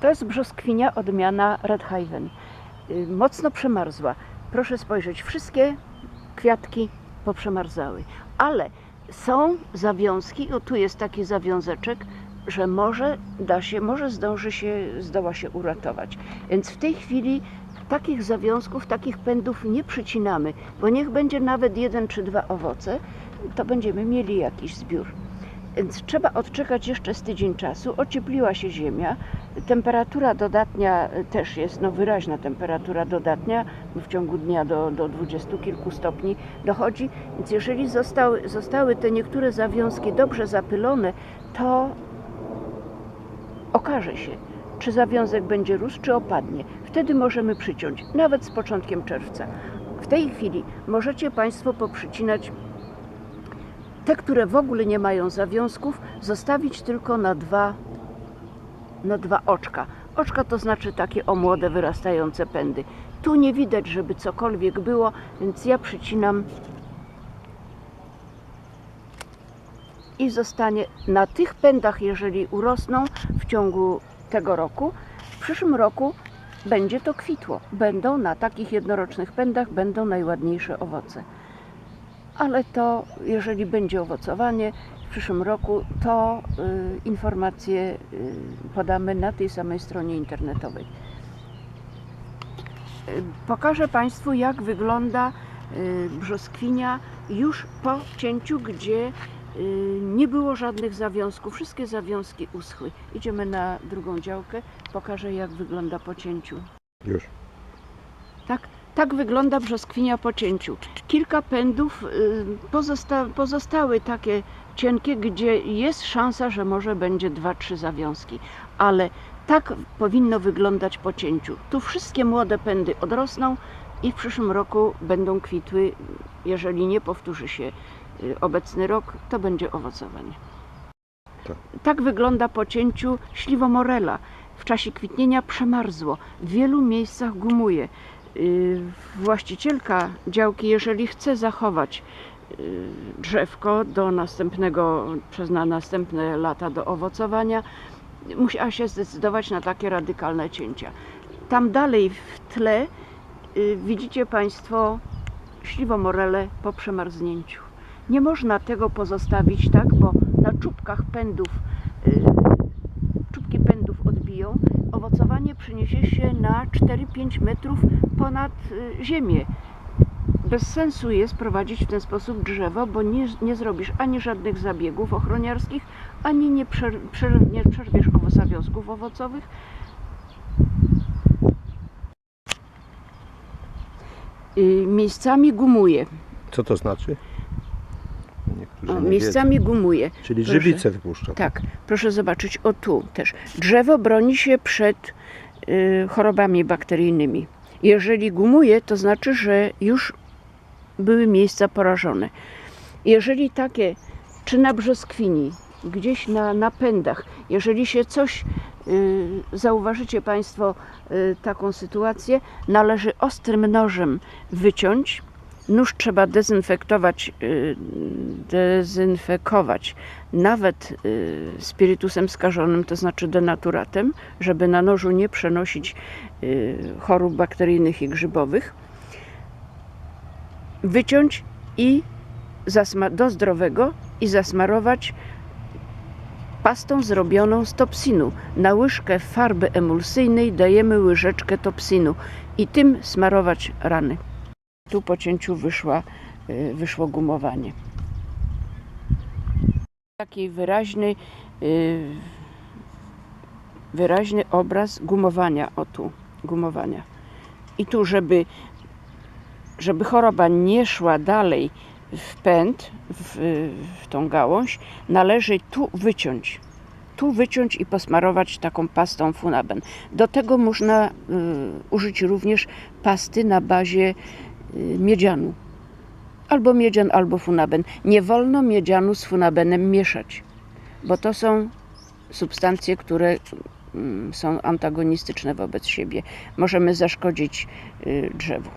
To jest brzoskwinia odmiana Red Haven. Y, Mocno przemarzła. Proszę spojrzeć, wszystkie kwiatki poprzemarzały. Ale są zawiązki, o tu jest taki zawiązeczek, że może da się, może zdąży się, zdoła się uratować. Więc w tej chwili takich zawiązków, takich pędów nie przycinamy, bo niech będzie nawet jeden czy dwa owoce, to będziemy mieli jakiś zbiór. Więc trzeba odczekać jeszcze z tydzień czasu. Ociepliła się ziemia, temperatura dodatnia też jest, no wyraźna temperatura dodatnia, w ciągu dnia do, do 20 kilku stopni dochodzi. Więc jeżeli zostały, zostały te niektóre zawiązki dobrze zapylone, to okaże się, czy zawiązek będzie rósł, czy opadnie. Wtedy możemy przyciąć, nawet z początkiem czerwca. W tej chwili możecie Państwo poprzycinać te, które w ogóle nie mają zawiązków, zostawić tylko na dwa, na dwa oczka. Oczka to znaczy takie o młode, wyrastające pędy. Tu nie widać, żeby cokolwiek było, więc ja przycinam i zostanie na tych pędach, jeżeli urosną w ciągu tego roku. W przyszłym roku będzie to kwitło. Będą na takich jednorocznych pędach będą najładniejsze owoce. Ale to, jeżeli będzie owocowanie w przyszłym roku, to y, informacje y, podamy na tej samej stronie internetowej. Y, Pokażę Państwu, jak wygląda y, brzoskwinia już po cięciu, gdzie y, nie było żadnych zawiązków. Wszystkie zawiązki uschły. Idziemy na drugą działkę. Pokażę, jak wygląda po cięciu. Już. Tak, tak wygląda brzoskwinia po cięciu. Kilka pędów y, pozosta pozostały takie cienkie, gdzie jest szansa, że może będzie dwa, trzy zawiązki. Ale tak powinno wyglądać po cięciu. Tu wszystkie młode pędy odrosną i w przyszłym roku będą kwitły. Jeżeli nie powtórzy się y, obecny rok, to będzie owocowanie. Tak. Tak wygląda po cięciu śliwomorela. W czasie kwitnienia przemarzło. W wielu miejscach gumuje. Yy, Właścicielka działki, jeżeli chce zachować yy, drzewko do następnego, przez na następne lata do owocowania, musiała się zdecydować na takie radykalne cięcia. Tam dalej w tle yy, widzicie Państwo śliwomorele po przemarznięciu. Nie można tego pozostawić tak, bo na czubkach pędów, yy, czubki pędów odbiją. Owocowanie przeniesie się na 4-5 metrów ponad y, ziemię. Bez sensu jest prowadzić w ten sposób drzewo, bo nie, nie zrobisz ani żadnych zabiegów ochroniarskich, ani nie, przer, przer, nie przerwiesz owo- zawiązków owocowych. Y, Miejscami gumuje. Co to znaczy? O, miejscami gumuje. Czyli proszę. żywice wypuszcza. Tak, proszę zobaczyć, o tu też. Drzewo broni się przed y, chorobami bakteryjnymi. Jeżeli gumuje, to znaczy, że już były miejsca porażone. Jeżeli takie, czy na brzoskwini, gdzieś na napędach, jeżeli się coś y, zauważycie Państwo y, taką sytuację, należy ostrym nożem wyciąć. Nóż trzeba dezynfektować, y, dezynfekować nawet y, spirytusem skażonym, to znaczy denaturatem, żeby na nożu nie przenosić y, chorób bakteryjnych i grzybowych. Wyciąć i do zdrowego i zasmarować pastą zrobioną z topsinu. Na łyżkę farby emulsyjnej dajemy łyżeczkę topsinu i tym smarować rany. Tu po cięciu wyszła, y, wyszło gumowanie. Taki wyraźny, y, wyraźny obraz gumowania, o tu, gumowania. I tu, żeby, żeby choroba nie szła dalej w pęd, w, w tą gałąź, należy tu wyciąć. Tu wyciąć i posmarować taką pastą funaben. Do tego można y, użyć również pasty na bazie miedzianu. Albo miedzian, albo funaben. Nie wolno miedzianu z funabenem mieszać, bo to są substancje, które mm, są antagonistyczne wobec siebie. Możemy zaszkodzić y, drzewu.